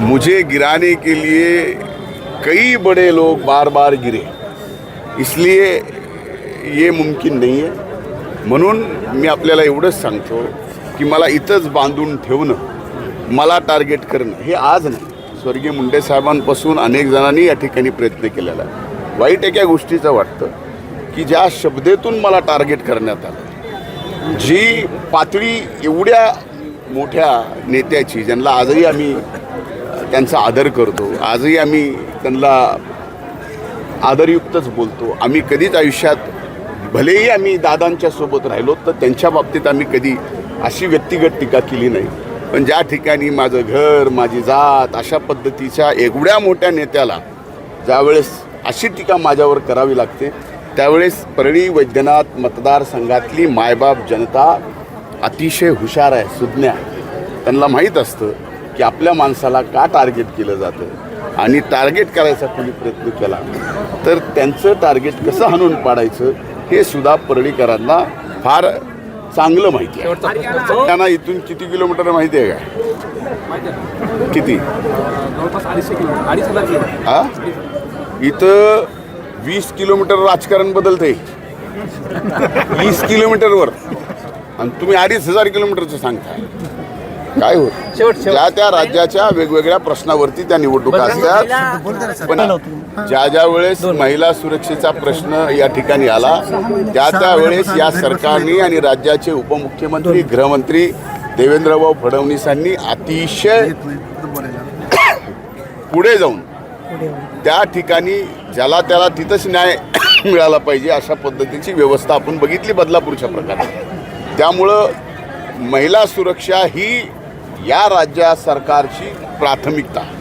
मुझे गिराने के लिए कई बड़े लोग बार बार गिरे। इसलिए ये मुमकिन नाही आहे म्हणून मी आपल्याला एवढंच सांगतो की मला इथंच बांधून ठेवणं मला टार्गेट करणं हे आज नाही. स्वर्गीय मुंडे साहेबांपासून अनेक जणांनी या ठिकाणी प्रयत्न केलेला आहे. वाईट एका गोष्टीचं वाटतं की ज्या शब्देतून मला टार्गेट करण्यात आलं जी पातळी एवढ्या मोठ्या नेत्याची ज्यांना आजही आम्ही त्यांचा आदर करतो. आजही आम्ही त्यांना आदरयुक्तच बोलतो. आम्ही कधीच आयुष्यात भलेही आम्ही दादांच्या सोबत राहिलो तर त्यांच्या बाबतीत आम्ही कधी अशी व्यक्तिगत टीका केली नाही. पण ज्या ठिकाणी माझं घर माझी जात अशा पद्धतीच्या एवढ्या मोठ्या नेत्याला ज्यावेळेस अशी टीका माझ्यावर करावी लागते त्यावेळेस परळी वैद्यनाथ मतदारसंघातली मायबाप जनता अतिशय हुशार आहे सुज्ञ आहे. त्यांना माहीत असतं की आपल्या माणसाला का टार्गेट केलं जातं? आणि टार्गेट करायचा कोणी प्रयत्न केला. तर त्यांचं टार्गेट कसं हाणून पाडायचं हे सुद्धा परळीकरांना फार चांगलं माहिती आहे. त्यांना इथून किती किलोमीटर माहिती आहे का? किती? हा इथं वीस किलोमीटर राजकारण बदलते वीस किलोमीटरवर. आणि तुम्ही अडीच हजार किलोमीटरचं सांगताय काय होत ज्या त्या राज्याच्या वेगवेगळ्या प्रश्नावरती त्या निवडणुका असतात. पण ज्या ज्या वेळेस महिला सुरक्षेचा प्रश्न या ठिकाणी आला त्या त्या वेळेस या सरकारने आणि राज्याचे उपमुख्यमंत्री गृहमंत्री देवेंद्रभाऊ फडणवीसांनी अतिशय पुढे जाऊन. त्या ठिकाणी ज्याला त्याला तिथंच न्याय मिळाला पाहिजे अशा पद्धतीची व्यवस्था आपण बघितली बदलापूरच्या प्रकारे. त्यामुळं महिला सुरक्षा ही या राज्या सरकारची प्राथमिकता.